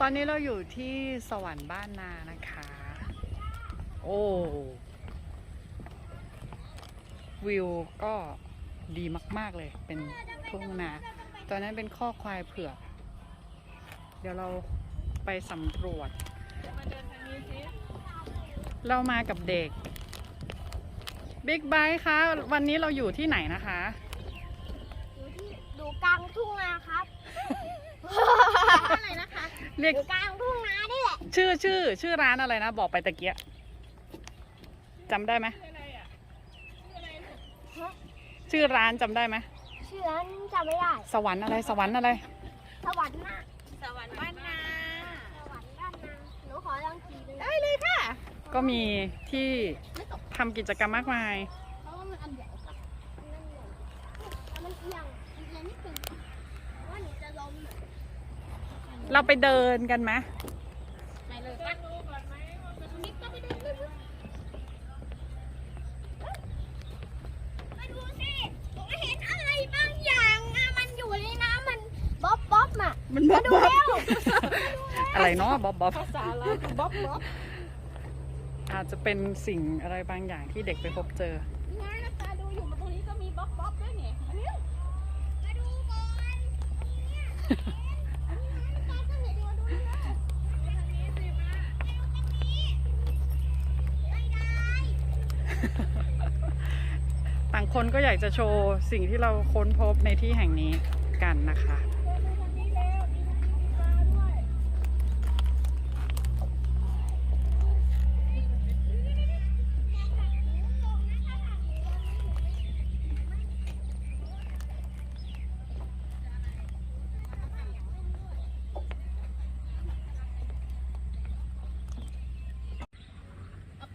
ตอนนี้เราอยู่ที่สวรรค์บ้านนานะคะ โอ้ วิวก็ดีมาก ๆ เลย เป็นทุ่งนา ตอนนั้นเป็นข้อควายเผือก เดี๋ยวเราไปสำรวจ เรามากับเด็ก บิ๊กไบค์คะ วันนี้เราอยู่ที่ไหนนะคะ อยู่ที่ดูกลางทุ่งนาครับ เรียกอยู่กลางทุ่งนานี่แหละชื่อชื่อ ชื่อร้านอะไรนะ บอกไปตะเกียะจำได้ไหมชื่อร้านจำได้ไหมชื่อร้านจำไม่ได้ สวรรค์อะไรสวรรค์อะไร สวรรค์นาสวรรค์บ้านนา สวรรค์บ้านนาหนูขอลองขี่ดูได้เลยค่ะ ก็มีที่ทำกิจกรรมมากมาย เพราะว่ามันอันใหญ่ค่ะ นั่นเลยแต่มันเอียงเอียงนิดนึงว่าหนูจะล้มเหรอ เราไปเดินกันไหมไปเลยปะนิดก็ไปเดินเลยมาดูสิหนูเห็นอะไรบางอย่างอะมันอยู่ในน้ำมันบ๊อบบ๊อบอะมันบ๊อบดูบ๊อบเร็วอะไรเนาะบ๊อบบ๊อบภาษาลาวบ๊อบบ๊อบอาจจะเป็นสิ่งอะไรบางอย่างที่เด็กไปพบเจอง่ายนะคะดูอยู่ตรงนี้ก็มีบ๊อบบ๊อบด้วยเนี่ยมาดูก่อนเนี่ยตาต้องเห็นดูดูนะไม่ได้ ต่าง คนก็อยากจะโชว์สิ่งที่เราค้นพบในที่แห่งนี้กันนะคะ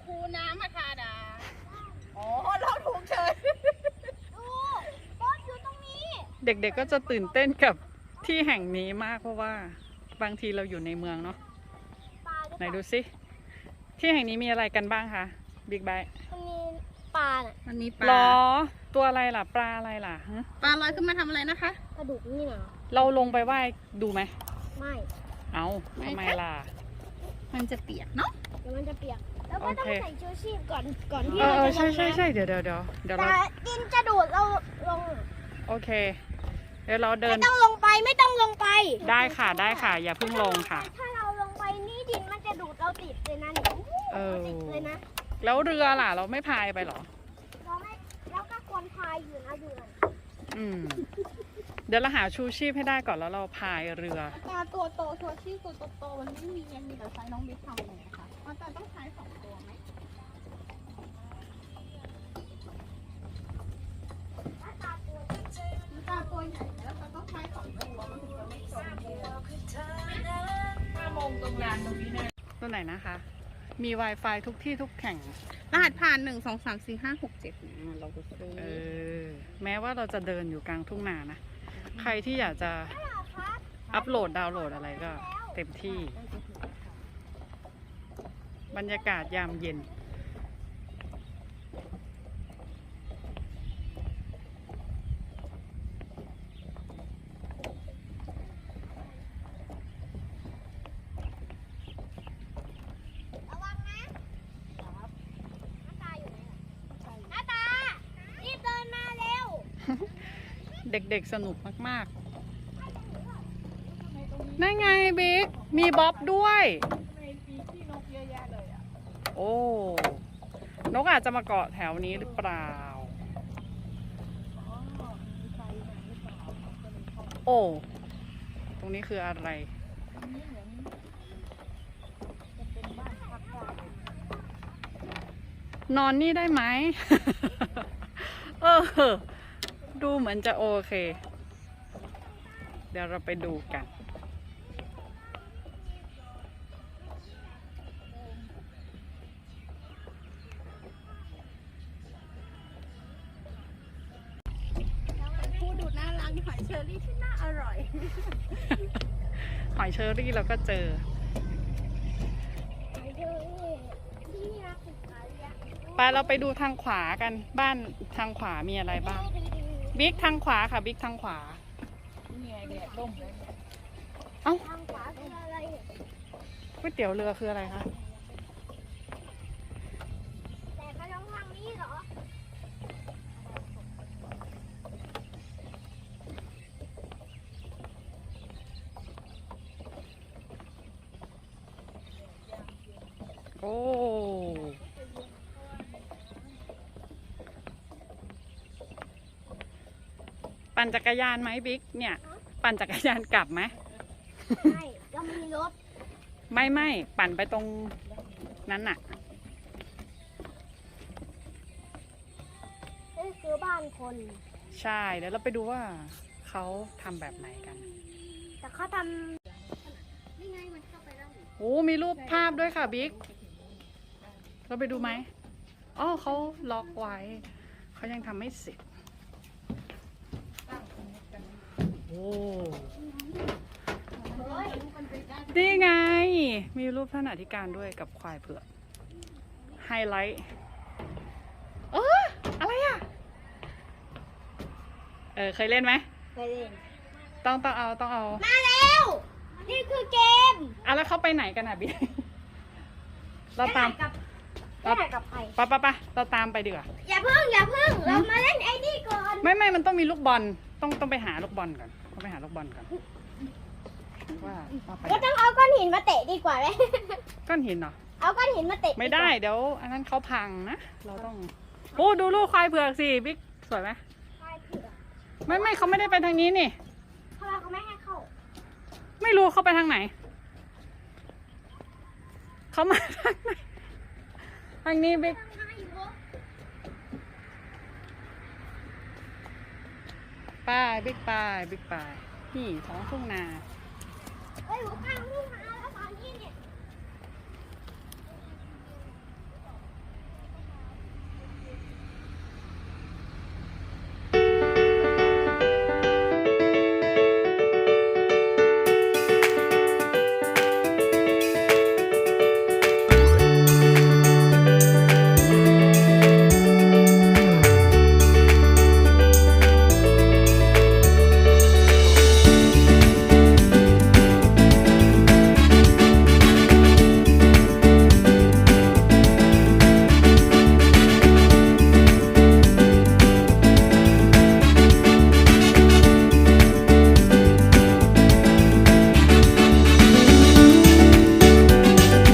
คูน้ำมาทาดาอ๋อเราถูกเฉย ดูบ๊อบอยู่ตรงนี้ เด็กๆก็จะตื่นเต้นกับที่แห่งนี้มากเพราะว่าบางทีเราอยู่ในเมืองเนาะปลาหรือไหนเปล่าดูสิที่แห่งนี้มีอะไรกันบ้างคะบิ๊กไบมันมีปลาน่ะมันมีปหรลาอตัวอะไรล่ะ ปลาอะไรล่ะฮะปลาลอยขึ้นมาทำอะไรนะคะ กระดูกนี่เหรอเราลงไปว่ายดูไหม ไม่เอาไม่ทำไมค่ะล่ะ มันจะเปียกเนาะ เดี๋ยวมันจะเปียก แล้วก็ต้องโอเค ใส่ชูชีพก่อนก่อนที่เออเราเออจะใช่ลงใช่น้ำใช่เดี๋ยวเดี๋ยวเดี๋ยวเดี๋ยวแต่เราดินจะดูดเราลงโอเค เดี๋ยวเราเดิไม่นต้องลงไปไม่ต้องลงไป ได้ค่ะได้ค่ะ อย่าเพิ่งลงค่ะ ถ้าเราลงไปนี่ดินมันจะดูดเราติดเลยนะนี่เออ ติดเลยนะแล้วเรือล่ะ เราไม่พายไปเหรอ เราไม่แล้วก็ควรพายอยู่นะอยู่นะอืม เดี๋ยวเราหาชูชีพให้ได้ก่อนแล้วเราพายเรือ ปลาตัวโตตัวที่ตัวโตๆมันไม่มียังมีแต่ไซส์น้องบิ๊กทำเลยนะคะมันจะต้องใช้สอง ตัวไหนนะคะ มี Wi-Fi ทุกที่ทุกแห่งรหัสผ่านหนึ่งสองสามสี่ห้าหกเจ็ดเราก็ซื้อเออแม้ว่าเราจะเดินอยู่กลางทุ่งนานะ ใครที่อยากจะครับอัปโหลดดาวน์โหลดอะไรก็เต็มที่ บรรยากาศยามเย็น ระวังนะหน้าตาอยู่ไหนล่ะหน้าตารีบเดินมาเร็ว เด็กๆสนุกมากๆนั่นไงบิ๊ก มีบ๊อบด้วยในปีที่นกเยอะแยะเลยอะโอ้ นกอาจจะมาเกาะแถวนี้หรือเปล่าอ๋อมีไฟมาหรือเปล่าก็เลยเข้าโอ้ ตรงนี้คืออะไรอันนี้เหมือนจะเป็นบ้านพักได้นอนนี่ได้ไหม เออ ดูเหมือนจะโอเค เดี๋ยวเราไปดูกันผู้ดูน่ารักหอยเชอรี่ที่น่าอร่อย หอยเชอรี่เราก็เจอ ไปเถอะที่รักสุดท้ายอะไปเราไปดูทางขวากันบ้านทางขวามีอะไรบ้าง บิ๊กทางขวาค่ะบิ๊กทางขวานี่ไงแดดร่มเลยเอ้าทางขวาคืออะไรเนี่ยก๋วยเตี๋ยวเรือคืออะไรคะแต่ก็ต้องทางนี้เหรอโอ้ ปั่นจักรยานไหมบิ๊กเนี่ย ปั่นจักรยานกลับไหมใช่แล้วมีรถไม่ไม่ปั่นไปตรงนั้นน่ะนี่คือบ้านคน ใช่เดี๋ยวเราไปดูว่าเขาทำแบบไหนกันแต่เขาทำนี่ไงมันเข้าไปได้โอ้มีรูปภาพด้วยค่ะบิ๊กเราไปดูไหมอ๋อเขาล็อกไว้เขายังทำไม่เสร็จ โอ้ นี่ไง มีรูปท่านอธิการด้วยกับควายเผือกไฮไลท์ เอออะไรอะ เออ เคยเล่นไหม ไปเล่น ต้องต้องเอาต้องเอา มาแล้ว นี่คือเกมอะแล้วเขาไปไหนกันอะบิ๊กเราตามกับเราได้กับใครปะปะปะเราตามไปดีกว่า อย่าเพิ่งอย่าเพิ่ง เรามาเล่นไอ้นี่ก่อน ไม่ไม่มันต้องมีลูกบอล ต้องต้องไปหาลูกบอลก่อนต้อง ไปหาลูกบอลก่อนว่าว่าไปก็ต้องเอาก้อนหินมาเตะดีกว่าไหมก้อนหินเหรอเอาก้อนหินมาเตะไม่ได้เดี๋ยว อันนั้นเขาพังนะเราต้องโอ้ดูลูกควายเผือกสิบิ๊กสวยไหมควายเผือกไม่ไม่เขาไม่ได้ไปทางนี้นี่เพราะว่าเขาไม่ให้เข้าไม่รู้เขาไปทางไหนเขามาทางไหนทางนี้บิ๊ก ทำไมอยู่วะ ป้ายบิ๊กป้ายบิ๊กป้ายนี่ท้องทุ่งนาเฮ้ยหัวข้างทุ่งนา